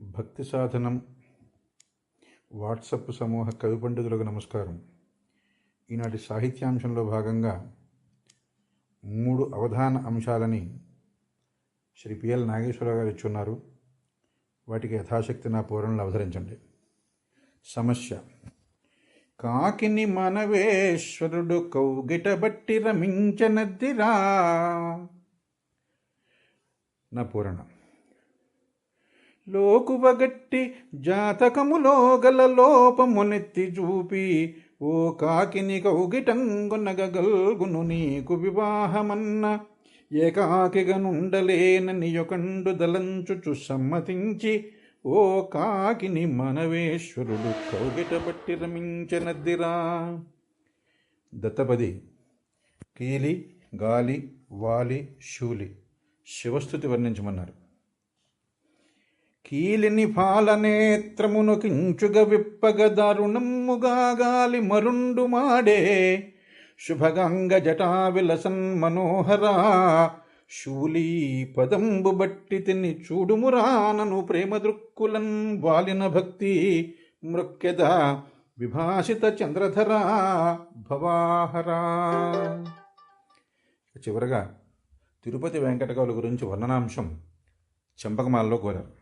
భక్తి సాధనం వాట్సప్ సమూహ కవి పండితులకు నమస్కారం. ఈనాటి సాహిత్యాంశంలో భాగంగా మూడు అవధాన అంశాలని శ్రీ పిఎల్ నాగేశ్వరరావు గారు ఇచ్చున్నారు. వాటికి యథాశక్తి నా పూరణలు అవతరించండి. సమస్య. కాకిని మనవేశ్వరుడు కౌగిట బట్టి రమించనద్దిరా నా పూరణ లోకువగట్టి జాతకములో గల లోపమునెత్తి చూపి ఓ కాకిని కౌగిటంగునగల్గును నీకు వివాహమన్న ఏకాకిగనుండలేనని యొకండు దలంచుచు సమ్మతించి ఓ కాకిని మనవేశ్వరుడు కౌగిట బట్టి రమించనద్దిరా. దత్తపది కీలి గాలి వాలి శూలి శివస్థుతి వర్ణించమన్నారు. కీలిని ఫాలనేత్రమును కించుగ విప్పగ దారుణమ్ముగా గాలి మరుండు మాడే. శుభగంగ జటా విలసన్ మనోహరా శూలీ పదంబు బట్టి తిని చూడుమురానను ప్రేమ దృక్కులన్ వాలిన భక్తి మృక్యద విభాషిత చంద్రధరా భవాహరా. చివరగా తిరుపతి వెంకటకవుల గురించి వర్ణనాంశం చెంపకమాలలో కోరారు.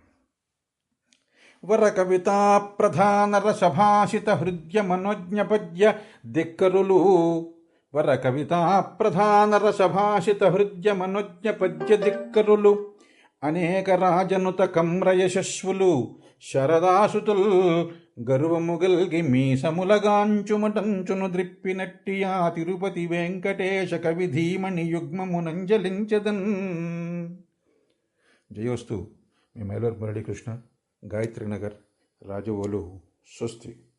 వర కవితా ప్రధాన రసభాషిత హృదయ మనోజ్ఞపద్య దిక్కరులు. వర కవితా ప్రధాన రసభాషిత హృదయ మనోజ్ఞపద్య దిక్కరులు. అనేక రాజనుత కమ్ర యశస్వులు శరదాసుతుల్ గర్వము గల్గి మీసములగాంచుమటంచును ద్రిప్పినట్టి ఆ తిరుపతి వెంకటేశ కవి ధీమణి యుగ్మమునంజలించదన్. జయోస్తు మీ మైలూర్ మురళీకృష్ణ. गायत्री नगर राजोवलु सुस्ती।